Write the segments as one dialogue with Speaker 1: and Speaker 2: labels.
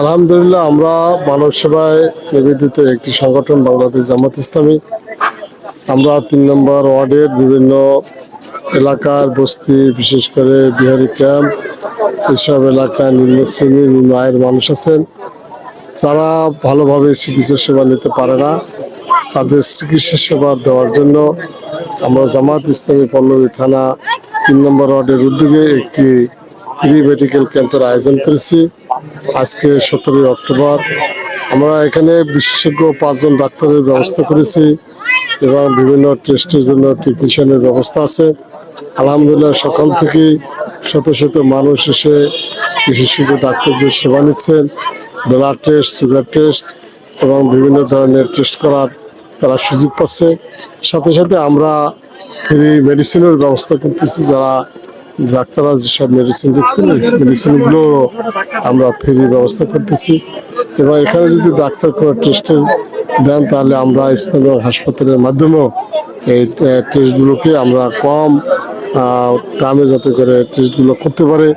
Speaker 1: আলহামদুলিল্লাহ, আমরা মানব সেবায় নিবেদিত একটি সংগঠন বাংলাদেশ জামাত ইসলামী। আমরা তিন নম্বর ওয়ার্ডের বিভিন্ন এলাকার বস্তি, বিশেষ করে বিহারি ক্যাম্প, এসব এলাকায় নিম্ন শ্রেণি নিম্ন আয়ের মানুষ আছেন। যারা ভালোভাবে চিকিৎসা সেবা নিতে পারে না, তাদের চিকিৎসা সেবা দেওয়ার জন্য আমরা জামাত ইসলামী পল্লবী থানা তিন নম্বর ওয়ার্ডের উদ্যোগে একটি ফ্রি মেডিকেল ক্যাম্পের আয়োজন করেছি। আজকে সতেরোই অক্টোবর। আমরা এখানে বিশেষজ্ঞ পাঁচজন ডাক্তারের ব্যবস্থা করেছি এবং বিভিন্ন টেস্টের জন্য টেকনিশিয়ানের ব্যবস্থা আছে। আলহামদুলিল্লাহ সকাল থেকেই শত শত মানুষ এসে বিশেষজ্ঞ ডাক্তারদের সেবা নিচ্ছেন। ব্লাড টেস্ট, সুগার টেস্ট এবং বিভিন্ন ধরনের টেস্ট করার তারা সুযোগ পাচ্ছে। সাথে সাথে আমরা ফ্রি মেডিসিনের ব্যবস্থা করতেছি যারা ডাক্তাররা যেসব মেডিসিন দিচ্ছেন মেডিসিনগুলো আমরা ফ্রি ব্যবস্থা করতেছি। এবং এখানে যদি ডাক্তার কোনো টেস্টের দেন, তাহলে আমরা স্থানীয় হাসপাতালের মাধ্যমেও এই টেস্টগুলোকে আমরা কম দামে যাতে করে টেস্টগুলো করতে পারে।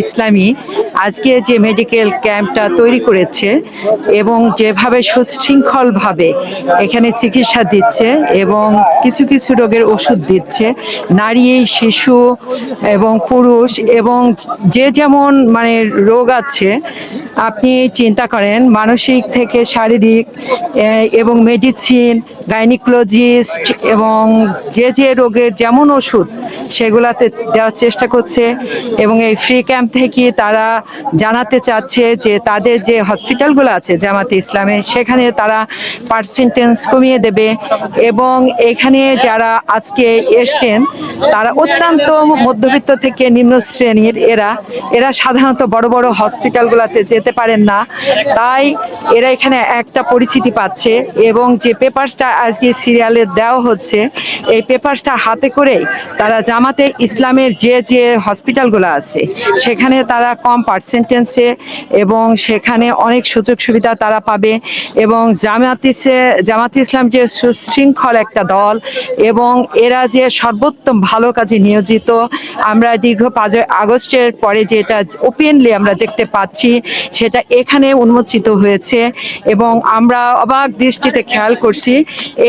Speaker 2: ইসলামী আজকে যে মেডিকেল ক্যাম্পটা তৈরি করেছে এবং যেভাবে সুশৃঙ্খলভাবে এখানে চিকিৎসা দিচ্ছে এবং কিছু কিছু রোগের ওষুধ দিচ্ছে, নারী, শিশু এবং পুরুষ এবং যে যেমন মানে রোগ আছে, আপনি চিন্তা করেন মানসিক থেকে শারীরিক এবং মেডিসিন, গাইনিকোলজিস্ট এবং যে যে রোগের যেমন ওষুধ সেগুলাতে দেওয়ার চেষ্টা করছে এবং এই ফ্রি ক্যাম্প থেকে তারা জানাতে চাচ্ছে যে তাদের যে হসপিটালগুলো আছে জামাতে ইসলামে, সেখানে তারা পার্সেন্টেজ কমিয়ে দেবে এবং এখানে যারা আজকে এসছেন, তারা অত্যন্ত মধ্যবিত্ত থেকে নিম্ন শ্রেণির এরা এরা সাধারণত বড় বড় হসপিটালগুলোতে যেতে পারেন না। তাই এরা এখানে একটা পরিচিতি পাচ্ছে এবং যে পেপারসটা আজকে সিরিয়ালে দেওয়া হচ্ছে, এই পেপারসটা হাতে করে তারা জামাতে ইসলামের যে যে হসপিটালগুলো আছে, সেখানে তারা কম পার্সেন্টেন্সে এবং সেখানে অনেক সুযোগ সুবিধা তারা পাবে এবং জামাত ইসে- জামাত ইসলাম যে সুশৃঙ্খল একটা দল এবং এরা যে সর্বোত্তম ভালো কাজে নিয়োজিত, আমরা দীর্ঘ পাঁচ আগস্টের পরে যেটা ওপেনলি আমরা দেখতে পাচ্ছি, সেটা এখানে উন্মোচিত হয়েছে এবং আমরা অবাক দৃষ্টিতে খেয়াল করছি,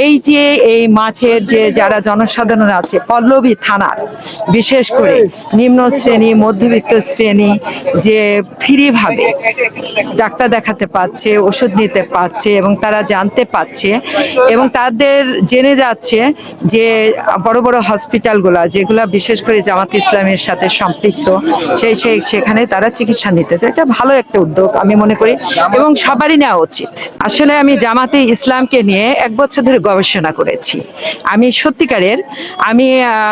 Speaker 2: এই যে এই মাঠের যে যারা জনসাধারণ আছে, পল্লবী থানার বিশেষ করে নিম্ন শ্রেণি, মধ্যবিত্ত শ্রেণি যে ফ্রিভাবে ডাক্তার দেখাতে পাচ্ছে ওষুধ নিতে পাচ্ছে এবং তারা জানতে পাচ্ছে এবং তাদের জেনে যাচ্ছে যে বড় বড় হসপিটালগুলা যেগুলা বিশেষ করে জামাত ইসলামের সাথে সম্পৃক্ত, সেই সেই সেখানে তারা চিকিৎসা নিতে চায় এটা ভালো একটা উদ্যোগ আমি মনে করি এবং সবারই নেওয়া উচিত। আসলে আমি জামাতে ইসলামকে নিয়ে এক বছর ধরে গবেষণা করেছি। আমি সত্যিকারের আমি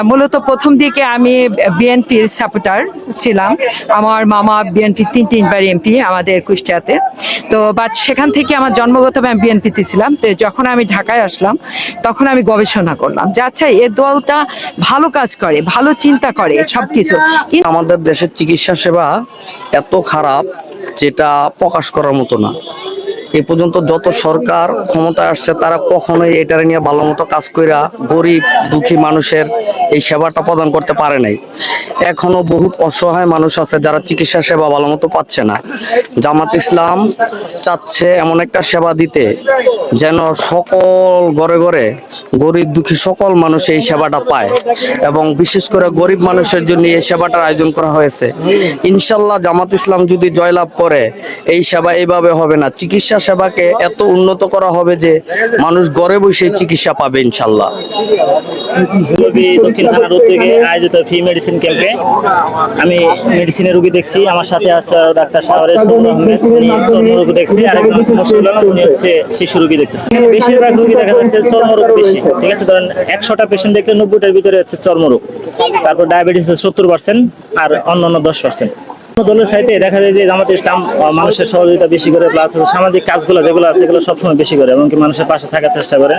Speaker 2: মূলত প্রথম দিকে আমি বিএনপির সাপোর্টার ছিলাম। আমার মামা বিএনপি তিন, তিনবার এমপি আমাদের কুষ্টিয়াতে। তো বাট সেখান থেকে আমার জন্মগত আমি বিএনপিতে ছিলাম। তো যখন আমি ঢাকায় আসলাম, তখন আমি গবেষণা করলাম যে আচ্ছা এ দলটা ভালো কাজ করে, ভালো চিন্তা করে সবকিছু। কিন্তু
Speaker 3: আমাদের দেশের চিকিৎসা সেবা এত খারাপ যেটা প্রকাশ করার মতো না। এ পর্যন্ত যত সরকার ক্ষমতায় আসছে, তারা কখনোই এটার নিয়ে ভালো মতো কাজ কইরা গরিব, দুঃখী মানুষের এই সেবাটা প্রদান করতে পারে নাই। এখনও বহুত অসহায় মানুষ আছে যারা চিকিৎসা সেবা ভালো মতো পাচ্ছে না। জামাত ইসলাম চাচ্ছে এমন একটা সেবা দিতে যেন সকল ঘরে ঘরে গরিব, দুঃখী সকল মানুষ এই সেবাটা পায় এবং বিশেষ করে গরিব মানুষের জন্য এই সেবাটার আয়োজন করা হয়েছে। ইনশাল্লাহ জামাত ইসলাম যদি জয়লাভ করে, এই সেবা এইভাবে হবে না। চিকিৎসা সেবাকে এত উন্নত করা হবে যে মানুষ ঘরে বসে চিকিৎসা পাবে ইনশাল্লাহ।
Speaker 4: দক্ষিণ থানার উদ্যোগে আয়োজিত ফ্রি মেডিসিন ক্যাম্পে আমি মেডিসিনের রুগী দেখছি, আমার সাথে আছে আরও ডাক্তার সাগরের সবুর আহমেদ, উনি চর্ম দেখছি, আরেকজন আছে মুশকিল উনি হচ্ছে শিশু রোগী দেখতেছে। বেশিরভাগ রোগী দেখা যাচ্ছে চর্মরোগ বেশি, ঠিক আছে? ধরেন একশোটা পেশেন্ট দেখলে নব্বইটার ভিতরে হচ্ছে চর্মরোগ তারপর ডায়াবেটিস সত্তর পার্সেন্ট আর অন্য অন্য দশ পার্সেন্ট দলের সাইতে দেখা যায় যে আমাদের ইসলাম মানুষের সহযোগিতা বেশি করে প্লাস সামাজিক কাজগুলো যেগুলো আছে সেগুলো সবসময় বেশি করে, এমনকি মানুষের পাশে থাকার চেষ্টা করে।